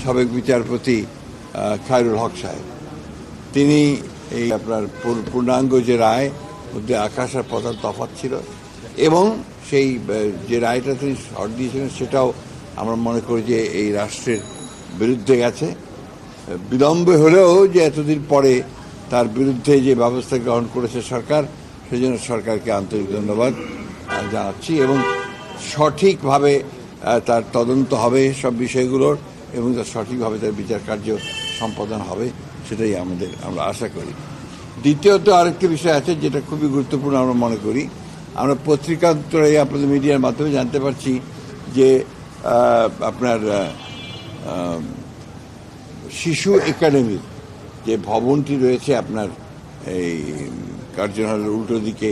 সাবেক বিচারপতি খায়রুল হক সাহেব। তিনি এই আপনার পূর্ণাঙ্গ যে রায়, মধ্যে আকাশ আর পাতাল তফাৎ ছিল এবং সেই যে রায়টা তিনি শর্ট দিয়েছিলেন, সেটাও আমরা মনে করি যে এই রাষ্ট্রের বিরুদ্ধে গেছে। বিলম্বে হলেও যে এতদিন পরে তার বিরুদ্ধে যে ব্যবস্থা গ্রহণ করেছে সরকার, সেজন্য সরকারকে আন্তরিক ধন্যবাদ জানাচ্ছি এবং সঠিকভাবে তার তদন্ত হবে সব বিষয়গুলোর এবং তার সঠিকভাবে তার বিচার কার্য সম্পাদন হবে, সেটাই আমাদের আমরা আশা করি। দ্বিতীয়ত আরেকটি বিষয় আছে যেটা খুবই গুরুত্বপূর্ণ আমরা মনে করি। আমরা পত্রিকান্তরে আপনাদের মিডিয়ার মাধ্যমে জানতে পারছি যে আপনার শিশু একাডেমির যে ভবনটি রয়েছে আপনার এই হলের উল্টো দিকে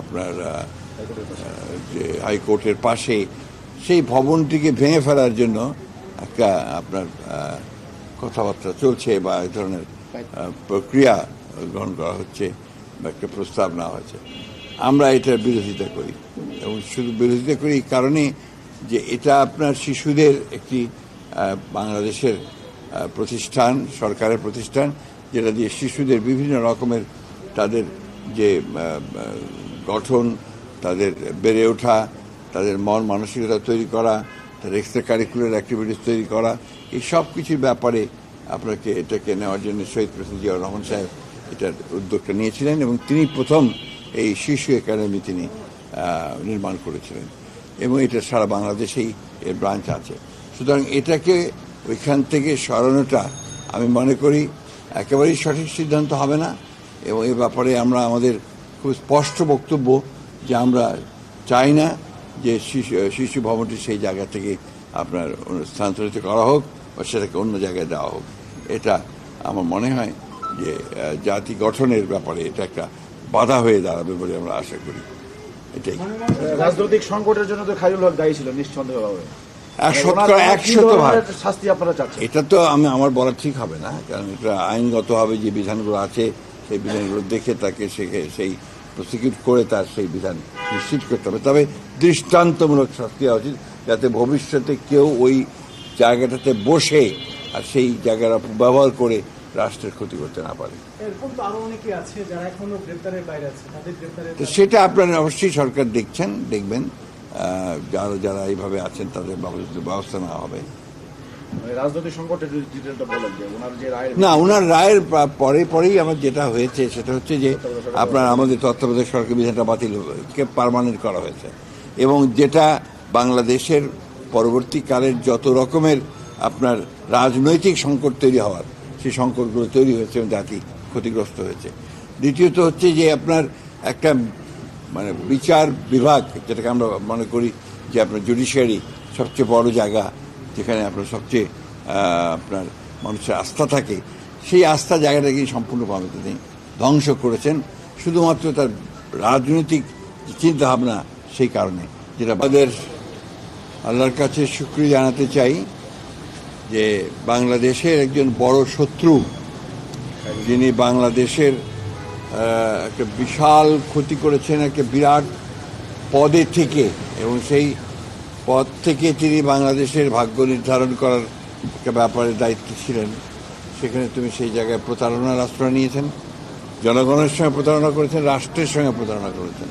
আপনার যে হাইকোর্টের পাশে সেই ভবনটিকে ভেঙে ফেলার জন্য একটা, আপনার কথাবার্তা চলছে বা এই ধরনের প্রক্রিয়া গ্রহণ করা হচ্ছে বা একটা প্রস্তাব নেওয়া হয়েছে। আমরা এটার বিরোধিতা করি এবং শুধু বিরোধিতা করি এই কারণে যে এটা আপনার শিশুদের একটি বাংলাদেশের প্রতিষ্ঠান, সরকারের প্রতিষ্ঠান, যেটা দিয়ে শিশুদের বিভিন্ন রকমের তাদের যে গঠন, তাদের বেড়ে ওঠা তাদের মন মানসিকতা তৈরি করা, তাদের এক্সট্রা কারিকুলার অ্যাক্টিভিটিস তৈরি করা, এই সব কিছুর ব্যাপারে আপনাকে এটাকে নেওয়ার জন্য শহীদ প্রেসিডেন্ট জিয়াউর রহমান সাহেব এটার উদ্যোগটা নিয়েছিলেন এবং তিনি প্রথম এই শিশু একাডেমি তিনি নির্মাণ করেছিলেন এবং এটা সারা বাংলাদেশেই এর ব্রাঞ্চ আছে। সুতরাং এটাকে ওইখান থেকে সরানোটা আমি মনে করি একেবারেই সঠিক সিদ্ধান্ত হবে না এবং এ ব্যাপারে আমরা আমাদের খুব স্পষ্ট বক্তব্য যে আমরা চাই না যে শিশু শিশু ভবনটি সেই জায়গা থেকে আপনার স্থানান্তরিত করা হোক বা সেটাকে অন্য জায়গায় দেওয়া হোক। এটা আমার মনে হয় যে জাতি গঠনের ব্যাপারে এটা একটা বাধা হয়ে দাঁড়াবে বলে আমরা আশা করি। এটাই। রাজনৈতিক সংকটের জন্য তো খাইরুল হক দায়ী ছিল নিঃসন্দেহভাবে। এটা তো আমি আমার বলা ঠিক হবে না কারণ এটা আইনগতভাবে যে বিধানগুলো আছে সেই বিধানগুলো দেখে তাকে সেই প্রসিকিউট করে তার সেই বিধান নিশ্চিত করতে হবে। তবে দৃষ্টান্তমূলক শাস্তি হওয়া উচিত যাতে ভবিষ্যতে কেউ ওই জায়গাটাতে বসে আর সেই জায়গার ব্যবহার করে রাষ্ট্রের ক্ষতি করতে না পারে। সেটা আপনারা অবশ্যই সরকার দেখছেন দেখবেন। যারা যারা এইভাবে আছেন তাদের ব্যবস্থা- নেওয়া হবে। রায়ের না, ওনার রায়ের পরে পরেই আমার যেটা হয়েছে সেটা হচ্ছে যে আপনার আমাদের তত্ত্বাবধায়ক সরকার বিধানটা বাতিল কে পারমানেন্ট করা হয়েছে। এবং যেটা বাংলাদেশের পরবর্তীকালের যত রকমের আপনার রাজনৈতিক সংকট তৈরি হওয়ার, সেই সংকটগুলো তৈরি হয়েছে এবং জাতি ক্ষতিগ্রস্ত হয়েছে। দ্বিতীয়ত হচ্ছে যে আপনার একটা মানে বিচার বিভাগ, যেটাকে আমরা মনে করি যে আপনার জুডিশিয়ারি সবচেয়ে বড় জায়গা যেখানে আপনার সবচেয়ে আপনার মানুষের আস্থা থাকে, সেই আস্থা জায়গাটাকে সম্পূর্ণভাবে তিনি ধ্বংস করেছেন। শুধুমাত্র তার রাজনৈতিক চিন্তাভাবনা, সেই কারণে। যেটা আমাদের আল্লাহর কাছে শুক্রিয়া জানাতে চাই যে বাংলাদেশের একজন বড় শত্রু, যিনি বাংলাদেশের একটা বিশাল ক্ষতি করেছেন, একটা বিরাট পদে থেকে, এবং সেই পদ থেকে তিনি বাংলাদেশের ভাগ্য নির্ধারণ করার ব্যাপারে দায়িত্ব ছিলেন। সেখানে তুমি সেই জায়গায় প্রতারণার আশ্রয় নিয়েছেন। জনগণের সঙ্গে প্রতারণা করেছেন, রাষ্ট্রের সঙ্গে প্রতারণা করেছেন।